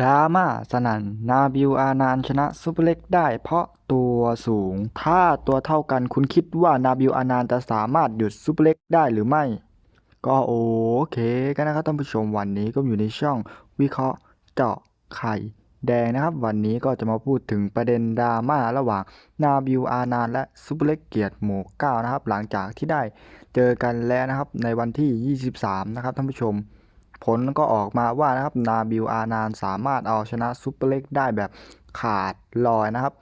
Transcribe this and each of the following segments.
ดราม่าสนั่น นาบิลอานานชนะซุปเปอร์เล็กได้เพราะตัวสูง ถ้าตัวเท่ากันคุณคิดว่านาบิลอานานจะสามารถหยุดซุปเปอร์เล็กได้หรือไม่ ก็โอเคกันนะครับท่านผู้ชมวันนี้ก็อยู่ในช่องวิเคราะห์เจาะไข่แดงนะครับ วันนี้ก็จะมาพูดถึงประเด็นดราม่าระหว่างนาบิลอานานและซุปเปอร์เล็กเกียรติหมู่เก้านะครับ หลังจากที่ได้เจอกันแล้วนะครับในวันที่ 23 นะครับท่านผู้ชม ผลก็ออกมาว่านะครับนาบิลอานานสามารถเอาชนะซุปเปอร์เล็กได้แบบขาดลอยนะครับ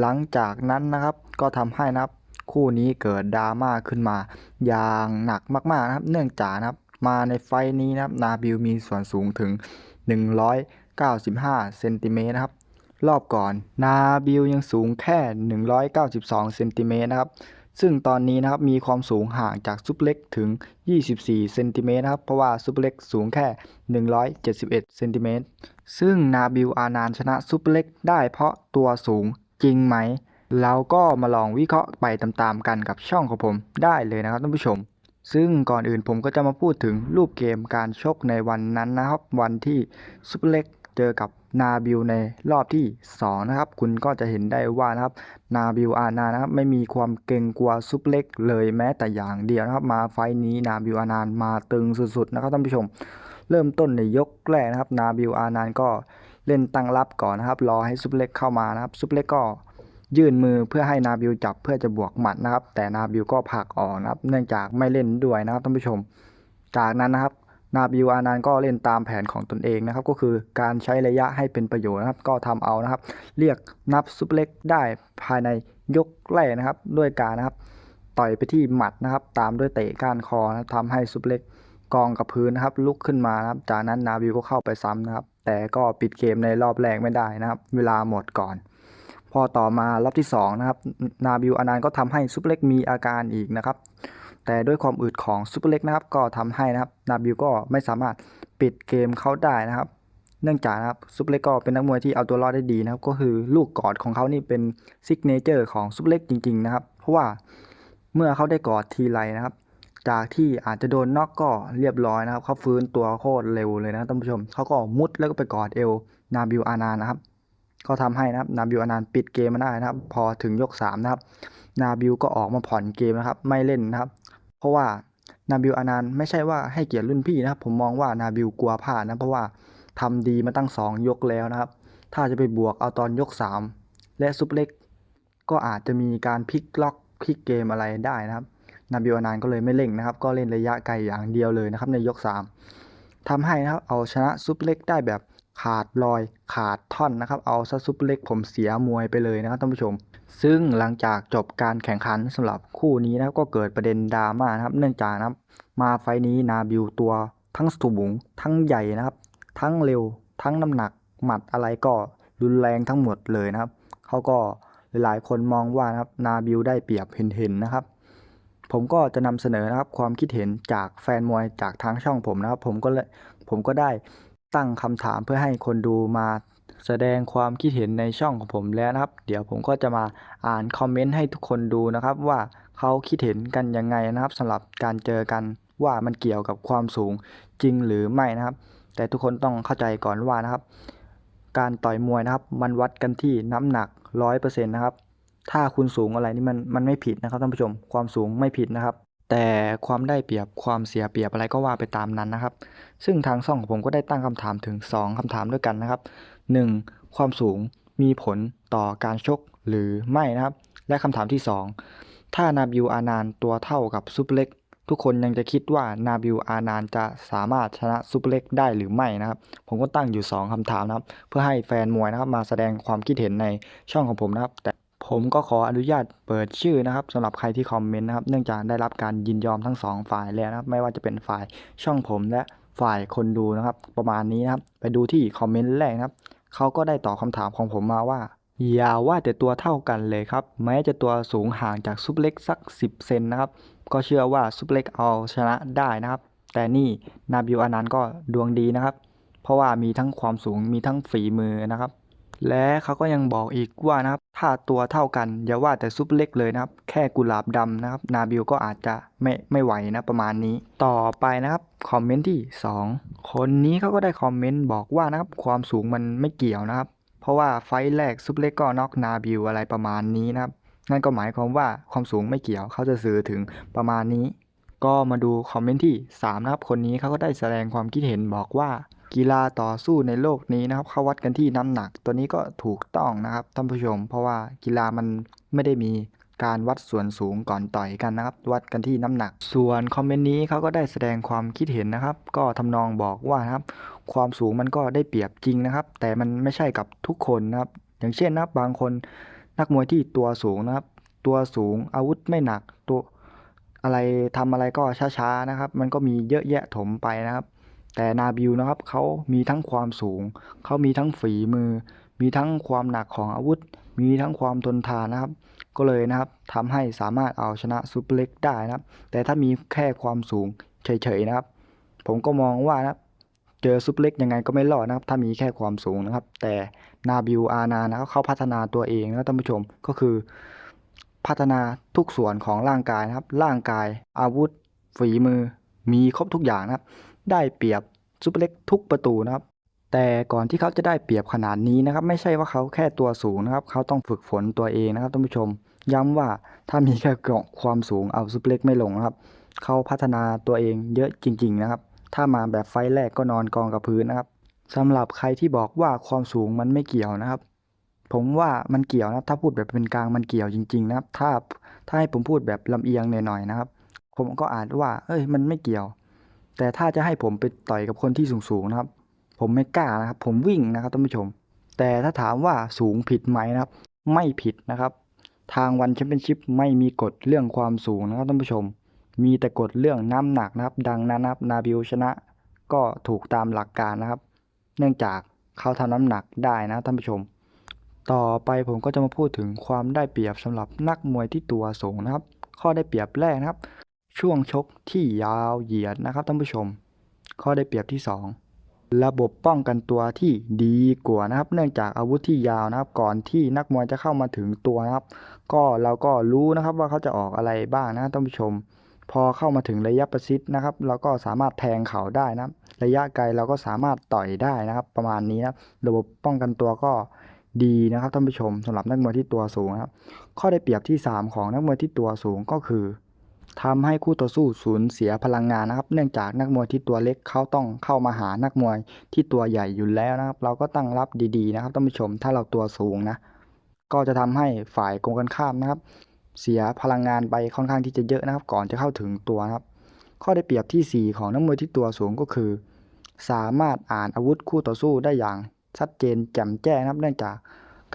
หลังจากนั้นนะครับก็ทำให้นะครับคู่นี้เกิดดราม่าขึ้นมา อย่างหนักมากๆนะครับ เนื่องจากนะครับมาในไฟนี้นะครับนาบิลมีส่วนสูงถึง 195เซนติเมตรนะครับ รอบก่อนนาบิลยังสูงแค่ 192เซนติเมตรนะครับ ซึ่งตอนนี้นะครับมีความสูงห่างจากซุปเปอร์เล็กถึง 24 เซนติเมตรนะครับ เพราะว่าซุปเปอร์เล็กสูงแค่ 171 เซนติเมตร ซึ่งนาบิลอานานชนะซุปเปอร์เล็กได้เพราะตัวสูงจริงไหม เราก็มาลองวิเคราะห์ไปตามๆกันกับช่องของผมได้เลยนะครับท่านผู้ชม ซึ่งก่อนอื่นผมก็จะมาพูดถึงรูปเกมการชกในวันนั้นนะครับ วันที่ซุปเปอร์เล็ก เจอกับนาบิลในรอบที่ 2 นะครับ คุณก็จะเห็นได้ว่านะครับนาบิลอานานะครับไม่มีความเกรงกลัวซุปเล็กเลยแม้แต่อย่างเดียวนะครับ มาไฟท์นี้นาบิลอานานมาตึงสุดๆนะครับท่านผู้ชม เริ่มต้นในยกแรกนะครับ นาบิลอานานก็เล่นตั้งรับก่อนนะครับ รอให้ซุปเล็กเข้ามานะครับซุปเปอร์เล็กก็ยื่นมือเพื่อให้นาบิลจับเพื่อจะบวกหมัดนะครับ แต่นาบิลก็ผลักออกนะครับ เนื่องจากไม่เล่นด้วยนะครับท่านผู้ชม จากนั้นนะครับ นาบิลอานานก็เล่นตามแผนของตนเองนะครับ ก็คือการใช้ระยะให้เป็นประโยชน์นะครับ ก็ทำเอานะครับ เรียกนับซุปเปอร์เล็กได้ภายในยกแรกนะครับ ด้วยการนะครับ ต่อยไปที่หมัดนะครับ ตามด้วยเตะก้านคอนะครับทำให้ซุปเปอร์เล็กกองกับพื้นนะครับ ลุกขึ้นมานะครับ จากนั้นนาบิลก็เข้าไปซ้ำนะครับ แต่ก็ปิดเกมในรอบแรกไม่ได้นะครับ เวลาหมดก่อน พอต่อมารอบที่2นะครับ นาบิลอานานก็ทำให้ซุปเปอร์เล็กมีอาการอีกนะครับ แต่ด้วยความอึดของซุปเปอร์เล็กนะครับก็ทำให้นะครับนาบิลก็ไม่สามารถปิดเกมเขาได้นะครับ เนื่องจากนะครับซุปเปอร์เล็กก็เป็นนักมวยที่เอาตัวรอดได้ดีนะครับ ก็คือลูกกอดของเขานี่เป็นซิกเนเจอร์ของซุปเปอร์เล็กจริงๆนะครับ เพราะว่าเมื่อเขาได้กอดทีไรนะครับ จากที่อาจจะโดนน็อกก็เรียบร้อยนะครับเขาฟื้นตัวโคตรเร็วเลยนะท่านผู้ชมเขาก็มุดแล้วก็ไปกอดเอวนาบิลอานานะครับก็ทำให้นะครับนาบิลอานานปิดเกมมาได้นะครับ พอถึงยก3นะครับนาบิลก็ออกมาผ่อนเกมนะครับ ไม่เล่นนะครับ เพราะว่านาบิลอานานไม่ใช่ว่าให้เกียรติรุ่นพี่นะครับผมมองว่านาบิลกลัวพลาดนะเพราะว่าทำดีมาตั้ง 2 ยกแล้วนะครับ ถ้าจะไปบวกเอาตอนยก 3 และซุปเล็ก ก็อาจจะมีการพลิกล็อกพลิกเกมอะไรได้นะครับ นาบิลอานานก็เลยไม่เล่งนะครับ ก็เล่นระยะไกลอย่างเดียวเลยนะครับในยก 3ทำให้นะครับเอาชนะซุปเล็กได้แบบ ขาดลอยขาดท่อนนะครับเอาซะซุปเล็กผมเสียมวยไปเลยนะครับท่านผู้ชม ซึ่งหลังจากจบการแข่งขันสำหรับคู่นี้นะครับก็เกิดประเด็นดราม่านะครับ เนื่องจากนะครับมาไฟท์นี้นาบิลตัวทั้งสูงทั้งใหญ่นะครับ ทั้งเร็วทั้งน้ำหนักหมัดอะไรก็รุนแรงทั้งหมดเลยนะครับเขาก็หลายคนมองว่านะครับนาบิลได้เปรียบเห็นๆนะครับผมก็จะนำเสนอนะครับความคิดเห็นจากแฟนมวยจากทางช่องผมนะครับ ผมก็เลยผมก็ได้ ตั้งคำถามเพื่อให้คนดูมาแสดงความคิดเห็นในช่องของผมแล้วนะครับ เดี๋ยวผมก็จะมาอ่านคอมเมนต์ให้ทุกคนดูนะครับ ว่าเขาคิดเห็นกันยังไงนะครับสำหรับการเจอกันว่ามันเกี่ยวกับความสูงจริงหรือไม่นะครับ แต่ทุกคนต้องเข้าใจก่อนว่านะครับ การต่อยมวยนะครับ มันวัดกันที่น้ำหนักร้อยเปอร์เซ็นต์นะครับ ถ้าคุณสูงอะไรนี่มันมันไม่ผิดนะครับท่านผู้ชมความสูงไม่ผิดนะครับ แต่ความได้เปรียบความเสียเปรียบอะไรก็ว่าไปตามนั้นนะครับ ซึ่งทางช่องของผมก็ได้ตั้งคำถามถึง 2คำถามด้วยกันนะครับ 1. ความสูงมีผลต่อการชกหรือไม่นะครับ และคำถามที่ 2 ถ้านาบิลอานานตัวเท่ากับซูเปอร์เล็กทุกคนยังจะคิดว่านาบิลอานานจะสามารถชนะซูเปอร์เล็กได้หรือไม่นะครับ ผมก็ตั้งอยู่ 2คำถามนะครับ เพื่อให้แฟนมวยนะครับมาแสดงความคิดเห็นในช่องของผมนะครับแต่ ผมก็ขออนุญาตเปิดชื่อนะครับสำหรับใครที่คอมเมนต์นะครับ เนื่องจากได้รับการยินยอมทั้งสองฝ่ายแล้วนะครับ ไม่ว่าจะเป็นฝ่ายช่องผมและฝ่ายคนดูนะครับ ประมาณนี้นะครับ ไปดูที่คอมเมนต์แรกนะครับเขาก็ได้ตอบคำถามของผมมาว่า อย่าว่าแต่ตัวเท่ากันเลยครับ แม้จะตัวสูงห่างจากซุปเล็กสัก 10 เซนนะครับ ก็เชื่อว่าซุปเล็กเอาชนะได้นะครับ แต่นี่นาบิลอานานต์ก็ดวงดีนะครับ เพราะว่ามีทั้งความสูงมีทั้งฝีมือนะครับ และเขาก็ยังบอกอีกว่านะครับ ถ้าตัวเท่ากันอย่าว่าแต่ซุปเล็กเลยนะครับ แค่กุหลาบดำนะครับ นาบิลก็อาจจะไม่ไม่ไหวนะประมาณนี้ ต่อไปนะครับคอมเมนต์ที่ 2 คนนี้เขาก็ได้คอมเมนต์บอกว่านะครับความสูงมันไม่เกี่ยวนะครับ เพราะว่าไฟแรกซุปเล็กก็น็อกนาบิลอะไรประมาณนี้นะครับ นั่นก็หมายความว่าความสูงไม่เกี่ยวเขาจะสื่อถึงประมาณนี้ ก็มาดูคอมเมนต์ที่3นะครับคนนี้เขาก็ได้แสดงความคิดเห็นบอกว่า กีฬาต่อสู้ในโลกนี้นะครับเขาวัดกันที่น้ำหนัก ตัวนี้ก็ถูกต้องนะครับท่านผู้ชม เพราะว่ากีฬามันไม่ได้มีการวัดส่วนสูงก่อนต่อยกันนะครับ วัดกันที่น้ำหนัก ส่วนคอมเมนต์นี้เขาก็ได้แสดงความคิดเห็นนะครับ ก็ทำนองบอกว่านะครับ ความสูงมันก็ได้เปรียบจริงนะครับ แต่มันไม่ใช่กับทุกคนนะครับ อย่างเช่นนะครับบางคนนักมวยที่ตัวสูงนะครับ ตัวสูงอาวุธไม่หนักตัวอะไรทำอะไรก็ช้าๆนะครับ มันก็มีเยอะแยะถมไปนะครับ แต่นาบิลนะครับเขามีทั้งความสูง เขามีทั้งฝีมือ มีทั้งความหนักของอาวุธ มีทั้งความทนทานนะครับ ก็เลยนะครับทำให้สามารถเอาชนะซูเปอร์เล็กได้นะครับ แต่ถ้ามีแค่ความสูงเฉยๆนะครับ ผมก็มองว่านะครับเจอซูเปอร์เล็กยังไงก็ไม่รอดนะครับ ถ้ามีแค่ความสูงนะครับ แต่นาบิลอานานะครับเขาพัฒนาตัวเองนะท่านผู้ชมก็คือ พัฒนาทุกส่วนของร่างกายนะครับ ร่างกายอาวุธ ฝีมือ มีครบทุกอย่างนะครับ ได้เปรียบซูเปอร์เล็กทุกประตูนะครับ แต่ก่อนที่เขาจะได้เปรียบขนาดนี้นะครับ ไม่ใช่ว่าเขาแค่ตัวสูงนะครับ เขาต้องฝึกฝนตัวเองนะครับท่านผู้ชม ย้ำว่าถ้ามีแค่ความสูงเอาซูเปอร์เล็กไม่ลงนะครับ เขาพัฒนาตัวเองเยอะจริง ๆนะครับ ถ้ามาแบบไฟแรกก็นอนกองกับพื้นนะครับสำหรับใครที่บอกว่าความสูงมันไม่เกี่ยวนะครับ ผมว่ามันเกี่ยวนะครับถ้าพูดแบบเป็นกลางมันเกี่ยวจริง ๆ นะครับ ถ้าถ้าให้ผมพูดแบบลำเอียงหน่อยๆนะครับ ผมก็อาจว่า เอ้ยมันไม่เกี่ยว แต่ถ้าจะให้ผมไปต่อยกับคนที่สูงๆนะครับ ผมไม่กล้านะครับ ผมวิ่งนะครับท่านผู้ชม แต่ถ้าถามว่าสูงผิดไหมนะครับ ไม่ผิดนะครับ ทางวันแชมเปี้ยนชิพไม่มีกฎเรื่องความสูงนะครับท่านผู้ชม มีแต่กฎเรื่องน้ำหนักนะครับ ดังนั้นนะครับนาบิลชนะก็ถูกตามหลักการนะครับ เนื่องจากเขาทำน้ำหนักได้นะท่านผู้ชม ต่อไปผมก็จะมาพูดถึงความได้เปรียบสำหรับนักมวยที่ตัวสูงนะครับ ข้อได้เปรียบแรกนะครับ ช่วงชกที่ยาวเหยียดนะครับท่านผู้ชม ข้อได้เปรียบที่ 2 ระบบป้องกันตัวที่ดีกว่านะครับ เนื่องจากอาวุธที่ยาวนะครับ ก่อนที่นักมวยจะเข้ามาถึงตัวนะครับ ก็เราก็รู้นะครับว่าเขาจะออกอะไรบ้างนะท่านผู้ชม พอเข้ามาถึงระยะประชิดนะครับ เราก็สามารถแทงเขาได้นะระยะไกลเราก็สามารถต่อยได้นะครับ ประมาณนี้นะระบบป้องกันตัวก็ดีนะครับท่านผู้ชมสำหรับนักมวยที่ตัวสูงครับ ข้อได้เปรียบที่ 3 ของนักมวยที่ตัวสูงก็คือ ทำให้คู่ต่อสู้สูญเสียพลังงานนะครับ เนื่องจากนักมวยที่ตัวเล็กเขาต้องเข้ามาหานักมวยที่ตัวใหญ่อยู่แล้วนะครับ เราก็ตั้งรับดีๆนะครับท่านผู้ชมถ้าเราตัวสูงนะ ก็จะทำให้ฝ่ายตรงกันข้ามนะครับ เสียพลังงานไปค่อนข้างที่จะเยอะนะครับ ก่อนจะเข้าถึงตัวนะครับ ข้อได้เปรียบทีสี่ 4 ของนักมวยที่ตัวสูงก็คือ สามารถอ่านอาวุธคู่ต่อสู้ได้อย่างชัดเจนแจ่มแจ้งนะครับ เนื่องจาก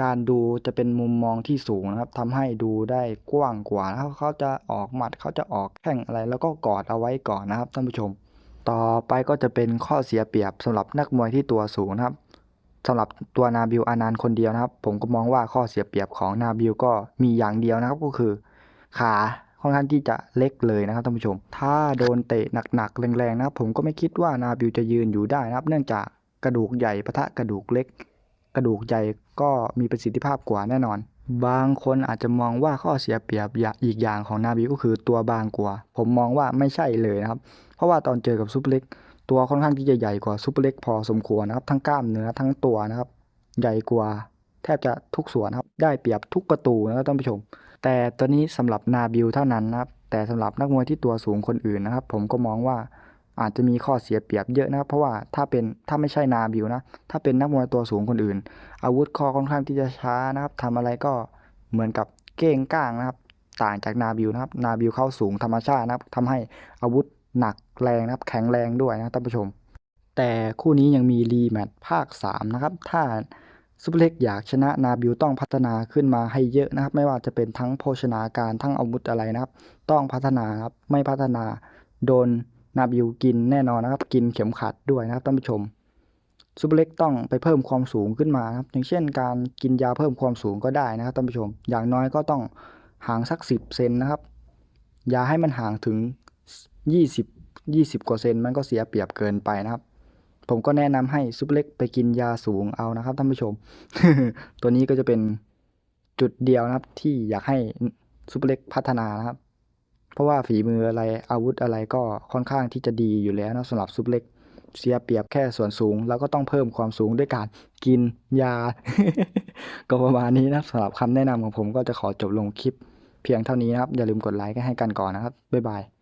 การดูจะเป็นมุมมองที่สูงนะครับทำให้ดูได้กว้างกว่านะครับเขาจะออกหมัดเขาจะออกแข้งอะไร แล้วก็กอดเอาไว้ก่อนนะครับท่านผู้ชม ต่อไปก็จะเป็นข้อเสียเปรียบสำหรับนักมวยที่ตัวสูงนะครับสำหรับตัวนาบิลอานันคนเดียวนะครับ ผมก็มองว่าข้อเสียเปรียบของนาบิลก็มีอย่างเดียวนะครับก็คือ ขาค่อนข้างที่จะเล็กเลยนะครับท่านผู้ชม ถ้าโดนเตะหนักๆแรงๆนะครับผมก็ไม่คิดว่านาบิลจะยืนอยู่ได้นะครับ เนื่องจากกระดูกใหญ่ปะทะกระดูกเล็ก กระดูกใหญ่ ก็มีประสิทธิภาพกว่าแน่นอน บางคนอาจจะมองว่าข้อเสียเปรียบอีกอย่างของนาบิก็คือตัวบางกว่า ผมมองว่าไม่ใช่เลยนะครับ เพราะว่าตอนเจอกับซูเปอร์เล็กตัวค่อนข้างที่จะใหญ่กว่าซูเปอร์เล็กพอสมควรนะครับ ทั้งกล้ามเนื้อทั้งตัวนะครับ ใหญ่กว่าแทบจะทุกส่วนครับ ได้เปรียบทุกประตูนะครับท่านผู้ชม แต่ตัวนี้สำหรับนาบิลเท่านั้นนะครับ แต่สำหรับนักมวยที่ตัวสูงคนอื่นนะครับ ผมก็มองว่า อาจจะมีข้อเสียเปรียบเยอะนะครับ เพราะว่าถ้าเป็นถ้าไม่ใช่นาบิลนะ ถ้าเป็นนักมวยตัวสูงคนอื่น อาวุธคอค่อนข้างที่จะช้านะครับทำอะไรก็เหมือนกับเก้งก้างนะครับ ต่างจากนาบิลนะครับ นาบิลเข้าสูงธรรมชาตินะครับทำให้อาวุธหนักแรงนะครับ แข็งแรงด้วยนะท่านผู้ชม แต่คู่นี้ยังมีรีแมตช์ภาค 3 นะครับ ถ้าซูเปอร์เล็กอยากชนะนาบิลต้องพัฒนาขึ้นมาให้เยอะนะครับ ไม่ว่าจะเป็นทั้งโภชนาการทั้งอาวุธอะไรนะครับ ต้องพัฒนาครับไม่พัฒนาโดน นาบิลกินแน่นอนนะครับ กินเข็มขัดด้วยนะครับท่านผู้ชมซูเปอร์เล็กต้องไปเพิ่มความสูงขึ้นมาครับ อย่างเช่นการกินยาเพิ่มความสูงก็ได้นะครับท่านผู้ชม อย่างน้อยก็ต้องห่างสัก 10 เซนนะครับอย่าให้มันห่างถึง 20 20 กว่าเซนมันก็เสียเปรียบเกินไปนะครับ ผมก็แนะนำให้ซุปอร์เล็กไปกินยาสูงเอานะครับท่านผู้ชม ตัวนี้ก็จะเป็นจุดเดียวนะครับที่อยากให้ซุปอร์เล็กพัฒนานะครับ เพราะว่าฝีมืออะไรอาวุธอะไรก็ค่อนข้างที่จะดีอยู่แล้วนะสำหรับซุปเล็ก เสียเปรียบแค่ส่วนสูง แล้วก็ต้องเพิ่มความสูงด้วยการกินยา ก็ประมาณนี้นะสำหรับคำแนะนำของผมก็จะขอจบลงคลิปเพียงเท่านี้นะครับ อย่าลืมกดไลค์ให้กันก่อนนะครับ บ๊ายบาย